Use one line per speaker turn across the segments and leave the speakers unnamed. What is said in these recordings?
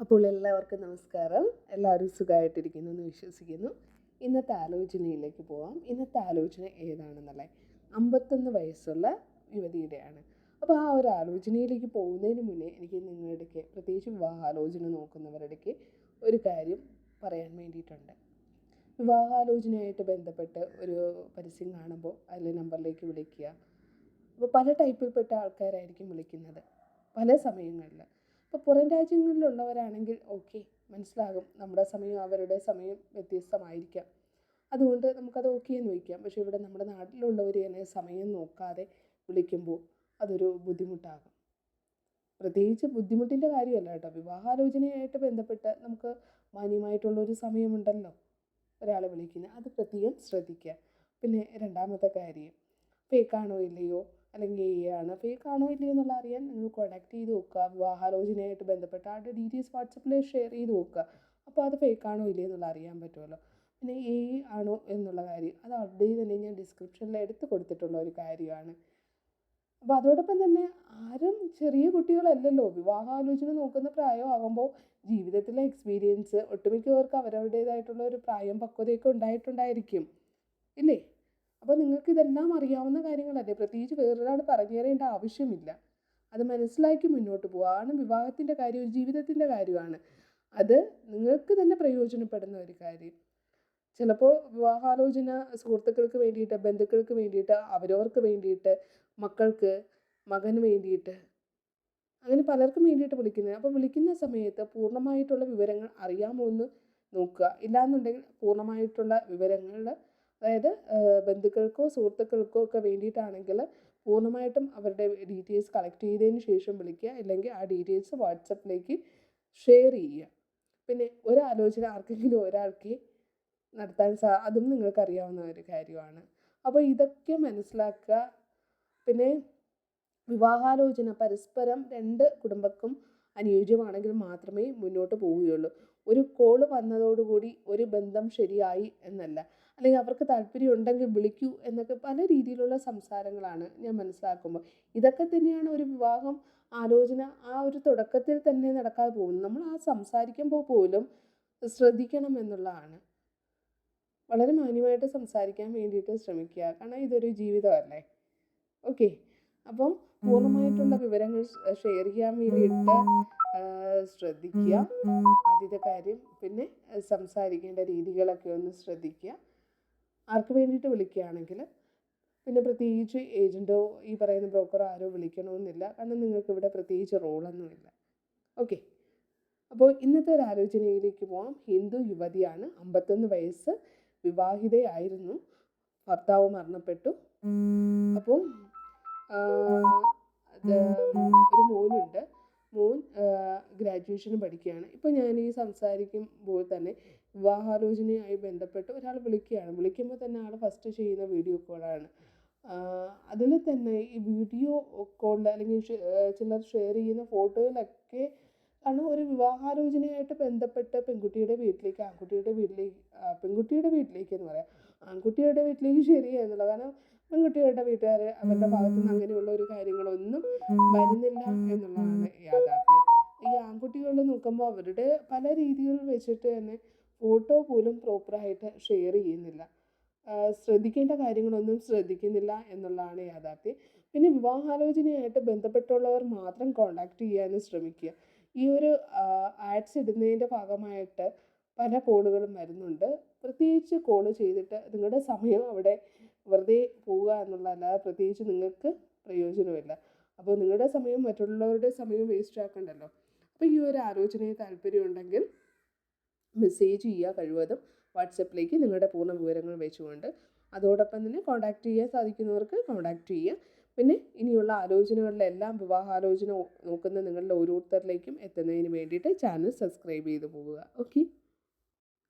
അപ്പോൾ എല്ലാവർക്കും നമസ്കാരം. എല്ലാവരും സുഖമായിട്ടിരിക്കുന്നു എന്ന് വിശ്വസിക്കുന്നു. ഇന്നത്തെ ആലോചനയിലേക്ക് പോവാം. ഇന്നത്തെ ആലോചന ഏതാണെന്നല്ലേ? അമ്പത്തൊന്ന് വയസ്സുള്ള യുവതിയുടെയാണ്. അപ്പോൾ ആ ഒരു ആലോചനയിലേക്ക് പോകുന്നതിന് മുന്നേ എനിക്ക് നിങ്ങളുടെക്ക് പ്രത്യേകിച്ച് വിവാഹാലോചന നോക്കുന്നവരുടെ ഒരു കാര്യം പറയാൻ വേണ്ടിയിട്ടുണ്ട്. വിവാഹാലോചനയായിട്ട് ബന്ധപ്പെട്ട് ഒരു പരസ്യം കാണുമ്പോൾ അതിലെ നമ്പറിലേക്ക് വിളിക്കുക. അപ്പോൾ പല ടൈപ്പിൽപ്പെട്ട ആൾക്കാരായിരിക്കും വിളിക്കുന്നത്. പല സമയങ്ങളിൽ. ഇപ്പോൾ പുറം രാജ്യങ്ങളിലുള്ളവരാണെങ്കിൽ ഓക്കെ മനസ്സിലാകും. നമ്മുടെ സമയം അവരുടെ സമയം വ്യത്യസ്തമായിരിക്കാം. അതുകൊണ്ട് നമുക്കത് ഓക്കെ എന്ന് വയ്ക്കാം. പക്ഷേ ഇവിടെ നമ്മുടെ നാട്ടിലുള്ളവർ തന്നെ സമയം നോക്കാതെ വിളിക്കുമ്പോൾ അതൊരു ബുദ്ധിമുട്ടാകും. പ്രത്യേകിച്ച് ബുദ്ധിമുട്ടിന്റെ കാര്യമല്ല കേട്ടോ. വിവാഹാലോചനയായിട്ട് ബന്ധപ്പെട്ട് നമുക്ക് മാന്യമായിട്ടുള്ളൊരു സമയമുണ്ടല്ലോ ഒരാളെ വിളിക്കുന്നത് അത് പ്രത്യേകം ശ്രദ്ധിക്കുക. പിന്നെ രണ്ടാമത്തെ കാര്യം ഫേക്കാണോ ഇല്ലയോ? അല്ലെങ്കിൽ എ ആണ്. ആണോ ഇല്ലയോ എന്നുള്ള അറിയാൻ നിങ്ങൾ കോൺടാക്ട് ചെയ്ത് നോക്കുക. വിവാഹാലോചനയായിട്ട് ബന്ധപ്പെട്ട ആളുടെ ഡീറ്റെയിൽസ് വാട്സപ്പിൽ ഷെയർ ചെയ്ത് നോക്കുക. അപ്പോൾ അത് ഫേക്ക് ആണോ ഇല്ലയോ എന്നുള്ള അറിയാൻ പറ്റുമല്ലോ. പിന്നെ എ ആണോ എന്നുള്ള കാര്യം അത് അപ്ഡേറ്റ് തന്നെ ഞാൻ ഡിസ്ക്രിപ്ഷനിൽ എടുത്ത് കൊടുത്തിട്ടുള്ള ഒരു കാര്യമാണ്. അപ്പോൾ അതോടൊപ്പം തന്നെ ആരും ചെറിയ കുട്ടികളല്ലല്ലോ. വിവാഹാലോചന നോക്കുന്ന പ്രായമാകുമ്പോൾ ജീവിതത്തിലെ എക്സ്പീരിയൻസ് ഒട്ടുമിക്കവർക്ക് അവരവരുടേതായിട്ടുള്ള ഒരു പ്രായം പക്വതയൊക്കെ ഉണ്ടായിട്ടുണ്ടായിരിക്കും. ഇല്ലേ? അപ്പോൾ നിങ്ങൾക്ക് ഇതെല്ലാം അറിയാവുന്ന കാര്യങ്ങളല്ലേ? പ്രത്യേകിച്ച് വേറൊരാൾ പറഞ്ഞു തരേണ്ട ആവശ്യമില്ല. അത് മനസ്സിലാക്കി മുന്നോട്ട് പോവാണ് വിവാഹത്തിന്റെ കാര്യം ഒരു ജീവിതത്തിന്റെ കാര്യമാണ്. അത് നിങ്ങൾക്ക് തന്നെ പ്രയോജനപ്പെടുന്ന ഒരു കാര്യം. ചിലപ്പോൾ വിവാഹാലോചന സുഹൃത്തുക്കൾക്ക് വേണ്ടിയിട്ട് ബന്ധുക്കൾക്ക് വേണ്ടിയിട്ട് അവരവർക്ക് വേണ്ടിയിട്ട് മക്കൾക്ക് മകന് വേണ്ടിയിട്ട് അങ്ങനെ പലർക്കും വേണ്ടിയിട്ട് വിളിക്കുന്നത് അപ്പോൾ വിളിക്കുന്ന സമയത്ത് പൂർണമായിട്ടുള്ള വിവരങ്ങൾ അറിയാമോ എന്ന് നോക്കുക. ഇല്ലാന്നുണ്ടെങ്കിൽ പൂർണമായിട്ടുള്ള വിവരങ്ങൾ അതായത് ബന്ധുക്കൾക്കോ സുഹൃത്തുക്കൾക്കോ ഒക്കെ വേണ്ടിയിട്ടാണെങ്കിൽ പൂർണമായിട്ടും അവരുടെ ഡീറ്റെയിൽസ് കളക്ട് ചെയ്തതിന് ശേഷം വിളിക്കുക. അല്ലെങ്കിൽ ആ ഡീറ്റെയിൽസ് വാട്സപ്പിലേക്ക് ഷെയർ ചെയ്യുക. പിന്നെ ഒരാലോചന ആർക്കെങ്കിലും ഒരാൾക്ക് നടത്താൻ സാ അതും നിങ്ങൾക്കറിയാവുന്ന ഒരു കാര്യമാണ്. അപ്പോൾ ഇതൊക്കെ മനസ്സിലാക്കുക. പിന്നെ വിവാഹാലോചന പരസ്പരം രണ്ട് കുടുംബക്കും അനുയോജ്യമാണെങ്കിൽ മാത്രമേ മുന്നോട്ട് പോവുകയുള്ളൂ. ഒരു കോൾ വന്നതോടുകൂടി ഒരു ബന്ധം ശരിയായി എന്നല്ല. അല്ലെങ്കിൽ അവർക്ക് താല്പര്യം ഉണ്ടെങ്കിൽ വിളിക്കൂ എന്നൊക്കെ പല രീതിയിലുള്ള സംസാരങ്ങളാണ് ഞാൻ മനസ്സിലാക്കുമ്പോൾ. ഇതൊക്കെ തന്നെയാണ് ഒരു വിവാഹം ആലോചന ആ ഒരു തുടക്കത്തിൽ തന്നെ നടക്കാതെ പോകുന്നത്. നമ്മൾ ആ സംസാരിക്കുമ്പോൾ പോലും ശ്രദ്ധിക്കണം എന്നുള്ളതാണ്. വളരെ മാന്യമായിട്ട് സംസാരിക്കാൻ വേണ്ടിയിട്ട് ശ്രമിക്കുക. കാരണം ഇതൊരു ജീവിതമല്ലേ. ഓക്കെ. അപ്പം പൂർണമായിട്ടുള്ള വിവരങ്ങൾ ഷെയർ ചെയ്യാൻ വേണ്ടിയിട്ട് ശ്രദ്ധിക്കുക. ആദ്യത്തെ കാര്യം പിന്നെ സംസാരിക്കേണ്ട രീതികളൊക്കെ ഒന്ന് ശ്രദ്ധിക്കുക. ആർക്ക് വേണ്ടിയിട്ട് വിളിക്കുകയാണെങ്കിൽ പിന്നെ പ്രത്യേകിച്ച് ഏജന്റോ ഈ പറയുന്ന ബ്രോക്കറോ ആരോ വിളിക്കണമെന്നില്ല. കാരണം നിങ്ങൾക്ക് ഇവിടെ പ്രത്യേകിച്ച് റോളൊന്നുമില്ല ഓക്കെ. അപ്പോൾ ഇന്നത്തെ ഒരു ആലോചനയിലേക്ക് പോവാം. ഹിന്ദു യുവതിയാണ് അമ്പത്തൊന്ന് വയസ്സ് വിവാഹിതയായിരുന്നു. ഭർത്താവ് മരണപ്പെട്ടു. അപ്പോൾ ഒരു മോനുണ്ട്. മോൻ ഗ്രാജുവേഷന് പഠിക്കുകയാണ്. ഇപ്പോൾ ഞാൻ ഈ സംസാരിക്കുമ്പോൾ തന്നെ വിവാഹാലോചനയുമായി ബന്ധപ്പെട്ട് ഒരാൾ വിളിക്കുകയാണ്. വിളിക്കുമ്പോൾ തന്നെ ആൾ ഫസ്റ്റ് ചെയ്യുന്ന വീഡിയോ കോളാണ് അതിൽ തന്നെ ഈ വീഡിയോ കോളിൽ അല്ലെങ്കിൽ ചിലർ ഷെയർ ചെയ്യുന്ന ഫോട്ടോയിലൊക്കെ ആണ് ഒരു വിവാഹാലോചനയായിട്ട് ബന്ധപ്പെട്ട് പെൺകുട്ടിയുടെ വീട്ടിലേക്ക് ആൺകുട്ടിയുടെ വീട്ടിലേക്ക് പെൺകുട്ടിയുടെ വീട്ടിലേക്ക് എന്ന് പറയാം. ആൺകുട്ടിയുടെ വീട്ടിലേക്ക് ശരിയായിരുന്നില്ല കാരണം പെൺകുട്ടികളുടെ വീട്ടുകാർ അവരുടെ ഭാഗത്തു നിന്ന് അങ്ങനെയുള്ള ഒരു കാര്യങ്ങളൊന്നും വരുന്നില്ല എന്നുള്ളതാണ് യാഥാർത്ഥ്യം. ഈ ആൺകുട്ടികൾ നോക്കുമ്പോൾ അവരുടെ പല രീതികൾ വെച്ചിട്ട് തന്നെ ഫോട്ടോ പോലും പ്രോപ്പറായിട്ട് ഷെയർ ചെയ്യുന്നില്ല. ശ്രദ്ധിക്കേണ്ട കാര്യങ്ങളൊന്നും ശ്രദ്ധിക്കുന്നില്ല എന്നുള്ളതാണ് യാഥാർത്ഥ്യം. പിന്നെ വിവാഹാലോചനയായിട്ട് ബന്ധപ്പെട്ടുള്ളവർ മാത്രം കോണ്ടാക്ട് ചെയ്യാനും ശ്രമിക്കുക. ഈ ഒരു ആഡ്സ് ഇടുന്നതിന്റെ ഭാഗമായിട്ട് പല കോളുകളും വരുന്നുണ്ട്. പ്രത്യേകിച്ച് കോൾ ചെയ്തിട്ട് നിങ്ങളുടെ സമയം അവിടെ വെറുതെ പോവുക എന്നുള്ളതല്ലാതെ പ്രത്യേകിച്ച് നിങ്ങൾക്ക് പ്രയോജനമില്ല അപ്പോൾ നിങ്ങളുടെ സമയം മറ്റുള്ളവരുടെ സമയം വേസ്റ്റ് ആക്കണ്ടല്ലോ. അപ്പോൾ ഈ ഒരു ആലോചനയിൽ താല്പര്യമുണ്ടെങ്കിൽ മെസ്സേജ് ചെയ്യുക കഴിവതും വാട്സപ്പിലേക്ക് നിങ്ങളുടെ പൂർണ വിവരങ്ങൾ വെച്ചുകൊണ്ട് അതോടൊപ്പം തന്നെ കോൺടാക്റ്റ് ചെയ്യാൻ സാധിക്കുന്നവർക്ക് കോൺടാക്റ്റ് ചെയ്യുക പിന്നെ ഇനിയുള്ള ആലോചനകളിലെല്ലാം വിവാഹാലോചന നോക്കുന്ന നിങ്ങളുടെ ഓരോരുത്തരിലേക്കും എത്തുന്നതിന് വേണ്ടിയിട്ട് ചാനൽ സബ്സ്ക്രൈബ് ചെയ്ത് പോവുക. ഓക്കെ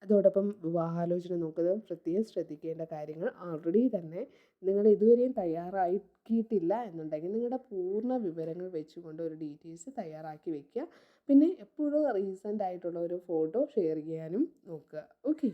അതോടൊപ്പം വിവാഹാലോചന നോക്കുന്നത് പ്രത്യേകം ശ്രദ്ധിക്കേണ്ട കാര്യങ്ങൾ ഓൾറെഡി തന്നെ നിങ്ങൾ ഇതുവരെയും തയ്യാറാക്കിയിട്ടില്ല എന്നുണ്ടെങ്കിൽ നിങ്ങളുടെ പൂർണ വിവരങ്ങൾ വെച്ചുകൊണ്ട് ഒരു ഡീറ്റെയിൽസ് തയ്യാറാക്കി വെക്കുക. പിന്നെ എപ്പോഴും റീസെന്റ് ആയിട്ടുള്ള ഒരു ഫോട്ടോ ഷെയർ ചെയ്യാനും നോക്കുക. ഓക്കെ